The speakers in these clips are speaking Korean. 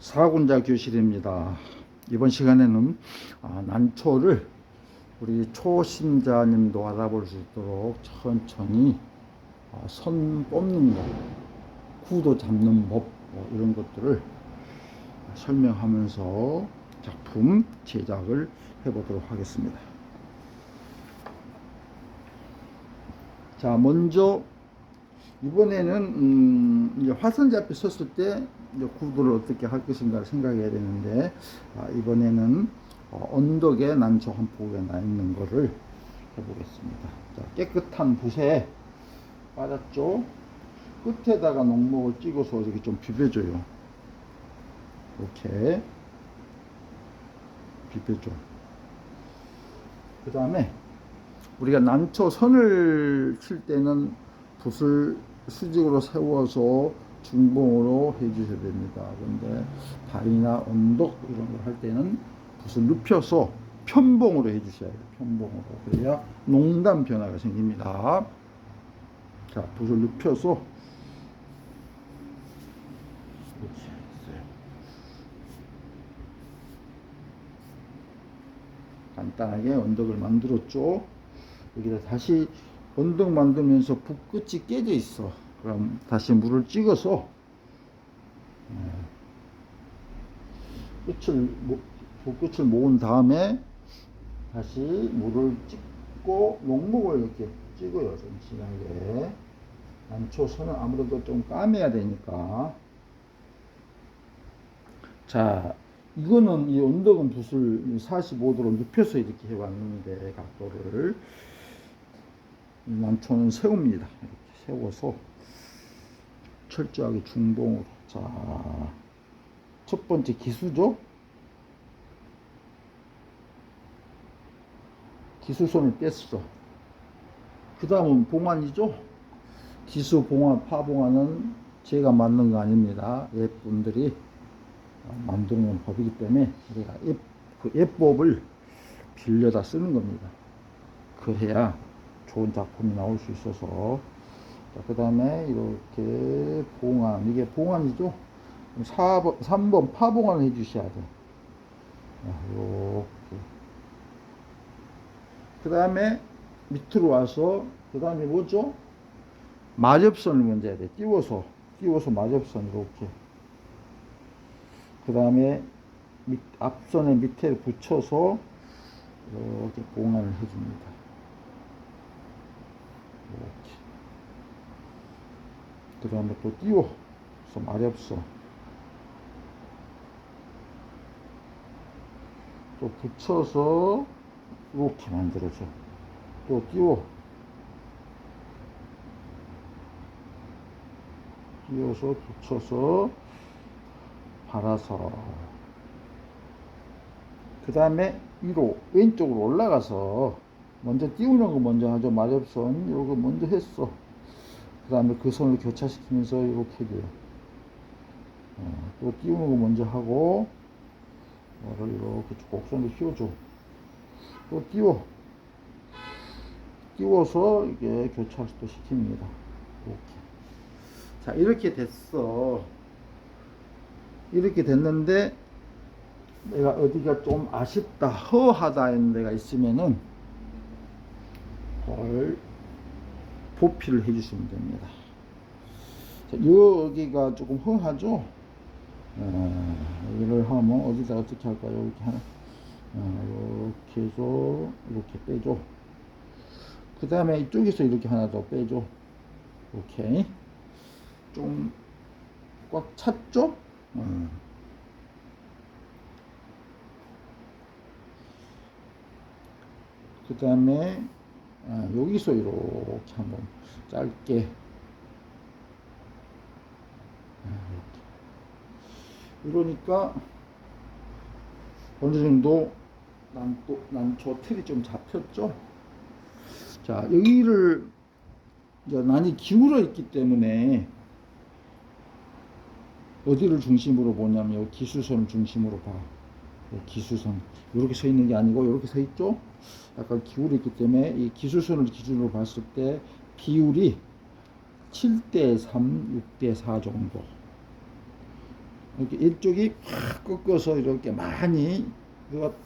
사군자 교실입니다. 이번 시간에는 아, 난초를 우리 초심자님도 알아볼 수 있도록 천천히 아, 선 뽑는 법, 구도 잡는 법뭐 이런 것들을 설명하면서 작품 제작을 해보도록 하겠습니다. 자, 먼저 이번에는 음, 화선 잡이 섰을 때 구도를 어떻게 할 것인가를 생각해야 되는데 아, 이번에는 어, 언덕에 난초 한 포구가 나 있는 거를 해보겠습니다. 자, 깨끗한 붓에 빠졌죠. 끝에다가 농목을 찍어서 이렇게 좀 비벼줘요. 이렇게 비벼줘. 그 다음에 우리가 난초 선을 칠 때는 붓을 수직으로 세워서 중봉으로 해주셔야 됩니다. 그런데 다리나 언덕 이런 걸 할 때는 붓을 눕혀서 편봉으로 해주셔야 돼요. 편봉으로. 그래야 농단 변화가 생깁니다. 자, 붓을 눕혀서. 간단하게 언덕을 만들었죠. 여기다 다시 언덕 만들면서 붓 끝이 깨져 있어. 그럼 다시 물을 찍어서 예, 끝을 모- 붓 끝을 모은 다음에 다시 물을 찍고 농목을 이렇게 찍어요. 좀 진하게. 난초선은 아무래도 좀 까매야 되니까. 자, 이거는 이 언덕은 붓을 45도로 눕혀서 이렇게 해왔는데 각도를 난초는 세웁니다. 이렇게 세워서 철저하게 중봉으로. 자, 첫 번째 기수죠. 기수선을 뗐어. 그 다음은 봉안이죠. 기수 봉안, 파봉안은 제가 만든 거 아닙니다. 예분들이 만드는 법이기 때문에 우리가 예, 그 예법을 빌려다 쓰는 겁니다. 그래야 좋은 작품이 나올 수 있어서. 그 다음에 이렇게 봉안 이게 봉안이죠? 4번, 3번 파봉안을 해 주셔야 돼. 이렇게. 그 다음에 밑으로 와서 그 다음에 뭐죠? 마접선을 먼저 해야 돼. 띄워서. 띄워서 마접선 이렇게. 그 다음에 밑, 앞선의 밑에 붙여서 이렇게 봉안을 해줍니다. 이렇게. 그 다음에 또 띄워서 마렵서 또 붙여서 이렇게 만들어줘. 또 띄워. 띄워서 붙여서 발아서. 그 다음에 위로 왼쪽으로 올라가서 먼저 띄우는 거 먼저 하죠. 마렵선 이거 먼저 했어 그 다음에 그 선을 교차시키면서 이렇게 해줘요. 어, 또 띄우는 거 먼저 하고 뭐를 이렇게 곡선을 씌워줘. 또 띄워. 띄워서 이게 교차를 또 시킵니다. 이렇게. 자 이렇게 됐어. 이렇게 됐는데 내가 어디가 좀 아쉽다 허하다 있는 데가 있으면은 그걸 보필을 해 주시면 됩니다. 자, 여기가 조금 허하죠? 어, 여기를 하면 어디다 어떻게 할까요? 이렇게 하나. 어, 이렇게 해서 이렇게 빼줘. 그 다음에 이쪽에서 이렇게 하나 더 빼줘. 오케이. 좀 꽉 찼죠? 음. 그 다음에 아, 여기서 이렇게 한번 짧게 아. 이러니까 어느 정도 난또 난초 틀이 좀 잡혔죠. 자 여기를 이제 난이 기울어 있기 때문에 어디를 중심으로 보냐면 기수선을 중심으로 봐. 여기 기수선 이렇게 서 있는 게 아니고 이렇게 서 있죠. 약간 기울어 있기 때문에 이 기수선을 기준으로 봤을 때 비율이 7대 3, 6대 4 정도. 이렇게 이쪽이 확 꺾어서 이렇게 많이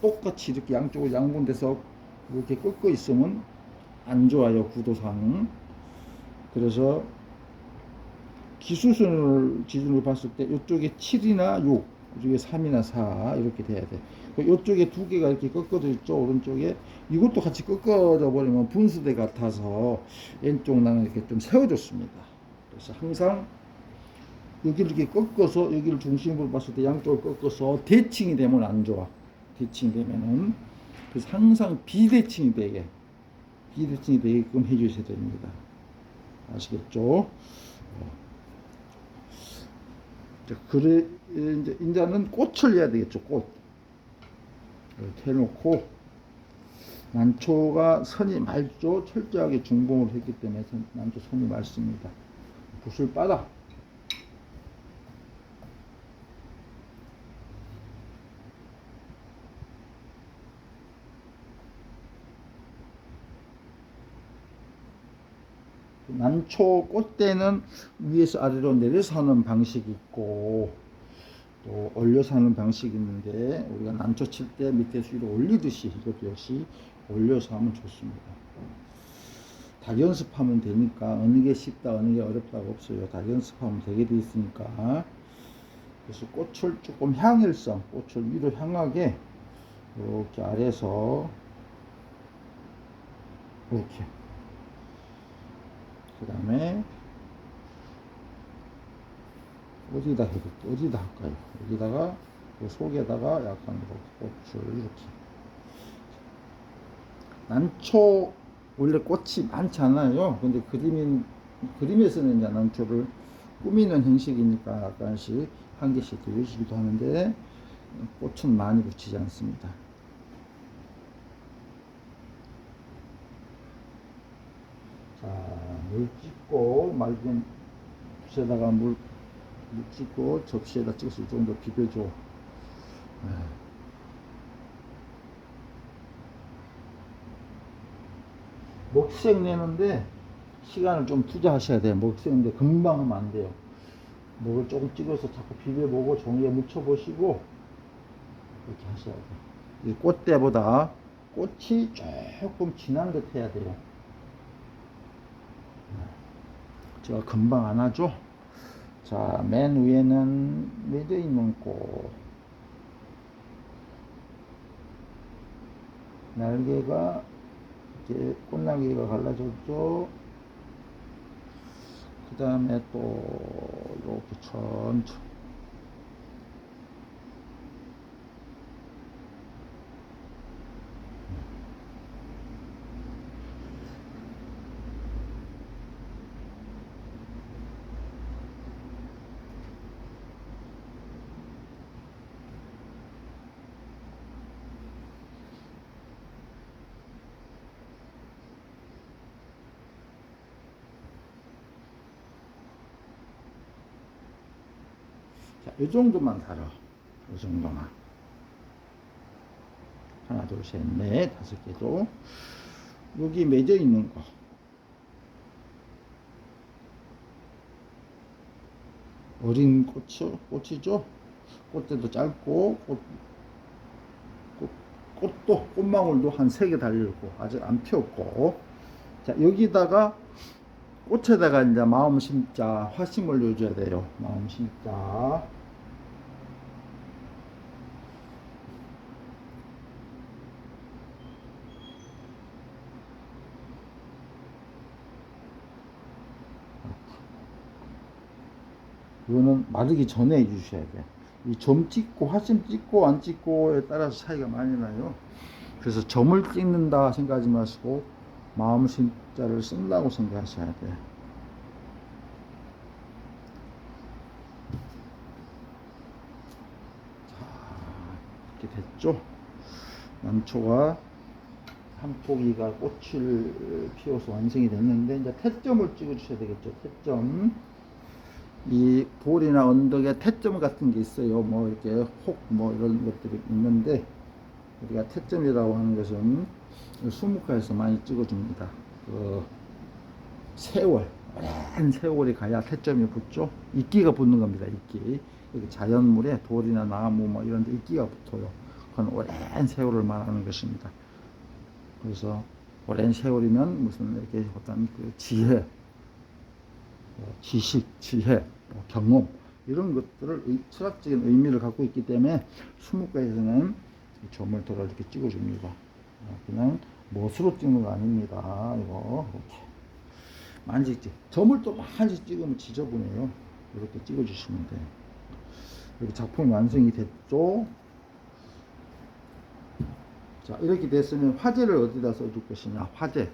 똑같이 이렇게 양쪽을 양분돼서 이렇게 꺾어 있으면 안 좋아요 구도상 그래서 기수선을 기준으로 봤을 때 이쪽에 7이나 6 이쪽에 3이나 4 이렇게 돼야 돼 이쪽에 두 개가 이렇게 꺾어져 있죠 오른쪽에 이것도 같이 꺾어져 버리면 분수대 같아서 왼쪽 나는 이렇게 좀 세워졌습니다 그래서 항상 여기를 이렇게 꺾어서 여기를 중심으로 봤을 때 양쪽을 꺾어서 대칭이 되면 안 좋아. 대칭이 되면은 그래서 항상 비대칭이 되게 비대칭이 되게끔 해주셔야 됩니다. 아시겠죠? 그래 이제 인자는 꽃을 내야 되겠죠. 꽃. 해놓고 난초가 선이 맑죠. 철저하게 중봉을 했기 때문에 선- 난초 선이 맑습니다. 붓을 빨아. 난초 꽃대는 위에서 아래로 내려서 하는 방식이 있고 또 올려서 하는 방식이 있는데 우리가 난초 칠 때 밑에서 위로 올리듯이 이것도 역시 올려서 하면 좋습니다. 닭 연습하면 되니까 어느 게 쉽다 어느 게 어렵다가 없어요. 닭 연습하면 되게 돼 있으니까 그래서 꽃을 조금 향일성 꽃을 위로 향하게 이렇게 아래서 이렇게 그 다음에 어디다 해볼게 어디다 할까요? 여기다가 그 속에다가 약간 이렇게 꽃을 이렇게. 난초 원래 꽃이 많지 않아요. 근데 그림인 그림에서는 이제 난초를 꾸미는 형식이니까 약간씩 한 개씩 더 주시기도 하는데 꽃은 많이 붙이지 않습니다. 자, 물 찍고 맑은 붓에다가 물, 물 찍고 접시에다 찍어서 좀더 비벼줘. 네. 먹색 내는데 시간을 좀 투자하셔야 돼요. 먹색 내는데 금방 하면 안 돼요. 먹을 조금 찍어서 자꾸 비벼보고 종이에 묻혀보시고 이렇게 하셔야 돼요. 이 꽃대보다 꽃이 조금 진한 듯 해야 돼요. 제가 금방 안 하죠. 자, 맨 위에는 있는 꽃. 날개가 이렇게 꽃날개가 갈라졌죠. 그 다음에 또 이렇게 천천히 자, 이 정도만 달아. 이 정도만. 하나, 둘, 셋, 넷, 다섯 개도. 여기 맺어 있는 거. 어린 꽃이, 꽃이죠? 꽃대도 짧고, 꽃, 꽃, 꽃 도, 꽃망울도 한 세 개 달려있고, 아직 안 피었고. 자, 여기다가 꽃에다가 이제 마음 심자 화심을 넣어줘야 돼요. 마음 심자. 이거는 마르기 전에 해주셔야 돼. 이 점 찍고 화심 찍고 안 찍고에 따라서 차이가 많이 나요. 그래서 점을 찍는다 생각하지 마시고 마음 심자를 쓴다고 생각하셔야 돼. 자, 이렇게 됐죠? 난초가 한 포기가 꽃을 피워서 완성이 됐는데 이제 태점을 찍어 주셔야 되겠죠. 태점. 이 볼이나 언덕에 태점 같은 게 있어요. 뭐 이렇게 혹 뭐 이런 것들이 있는데 우리가 태점이라고 하는 것은 수묵화에서 많이 찍어줍니다. 그 세월, 오랜 세월이 가야 태점이 붙죠. 이끼가 붙는 겁니다. 이끼. 자연물에 돌이나 나무 뭐 이런 데 이끼가 붙어요. 그건 오랜 세월을 말하는 것입니다. 그래서 오랜 세월이면 무슨 이렇게 어떤 그 지혜, 뭐 지식, 지혜, 뭐 경험 이런 것들을 의- 철학적인 의미를 갖고 있기 때문에 수묵가에서는 이 조물도를 이렇게 찍어줍니다. 어, 그냥 못으로 찍는 거 아닙니다. 이거 이렇게 만지지. 조물도 많이 찍으면 지저분해요. 이렇게 찍어주시면 돼요. 이렇게 작품이 완성이 됐죠. 자 이렇게 됐으면 화제를 어디다 써줄 것이냐 화제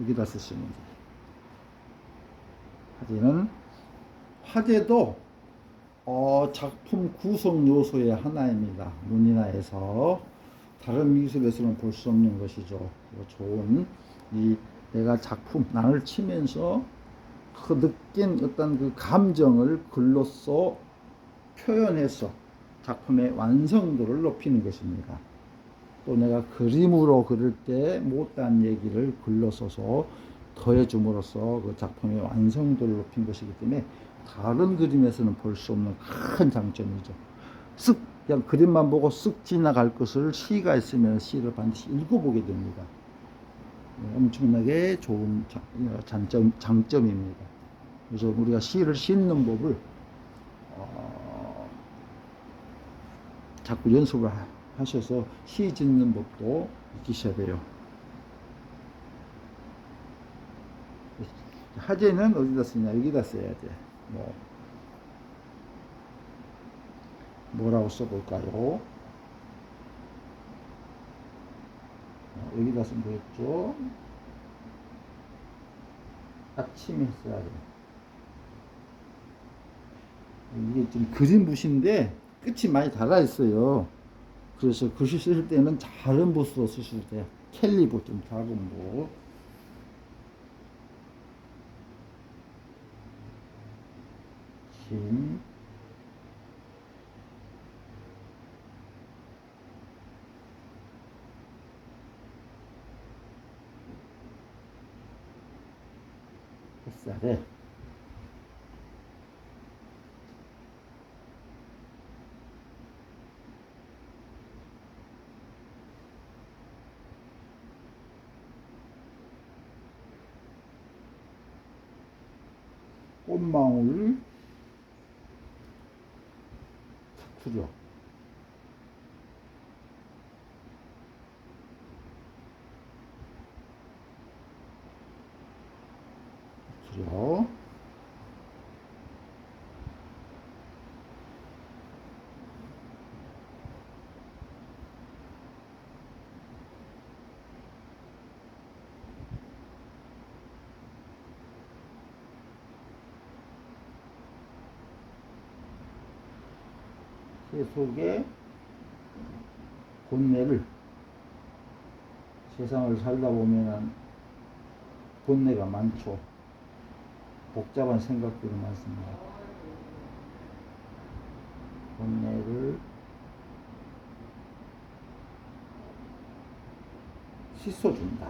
여기다 쓰시면 돼요 화제는 화제도 어, 작품 구성 요소의 하나입니다. 문인화에서. 다른 미술에서는 볼 수 없는 것이죠. 좋은 이 내가 작품 낭을 치면서 그 느낀 어떤 그 감정을 글로써 표현해서 작품의 완성도를 높이는 것입니다. 또 내가 그림으로 그릴 때 못한 얘기를 글로 써서 더해줌으로써 그 작품의 완성도를 높인 것이기 때문에 다른 그림에서는 볼 수 없는 큰 장점이죠. 쓱 그냥 그림만 보고 쓱 지나갈 것을 시가 있으면 시를 반드시 읽어보게 됩니다. 네, 엄청나게 좋은 장점, 장점입니다. 그래서 우리가 시를 싣는 법을 어, 자꾸 연습을 하- 하셔서 시 짓는 법도 익히셔야 돼요. 하재는 어디다 쓰냐? 여기다 써야 돼. 뭐 뭐라고 써볼까요? 어, 여기다 쓰면 되겠죠? 아침에 써야 돼. 이게 지금 그림 붓인데 끝이 많이 달아 있어요. 그래서 글씨 쓸 때는 작은 붓으로 쓰셔도 돼요. 캘리붓 좀 작은 붓. 심. 햇살에 꽃망울 투려 투려 새 속에 본내를 세상을 살다 보면은 본내가 많죠. 복잡한 생각들이 많습니다. 본내를 씻어준다.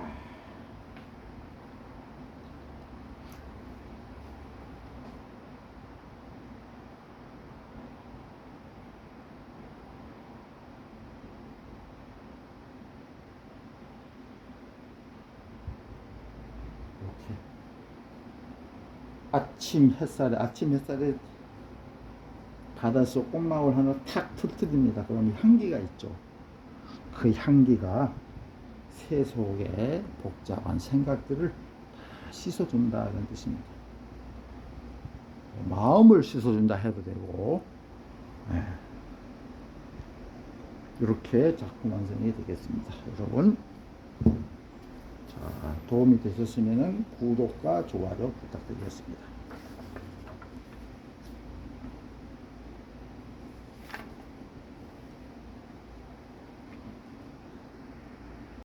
이렇게 아침 햇살에 아침 햇살에 바닷속 꽃망울 하나 탁 터뜨립니다. 그럼 향기가 있죠. 그 향기가 새 속에 복잡한 생각들을 다 씻어준다 이런 뜻입니다. 마음을 씻어준다 해도 되고 예. 이렇게 작품 완성이 되겠습니다. 여러분 자, 도움이 되셨으면 구독과 좋아요 부탁드리겠습니다.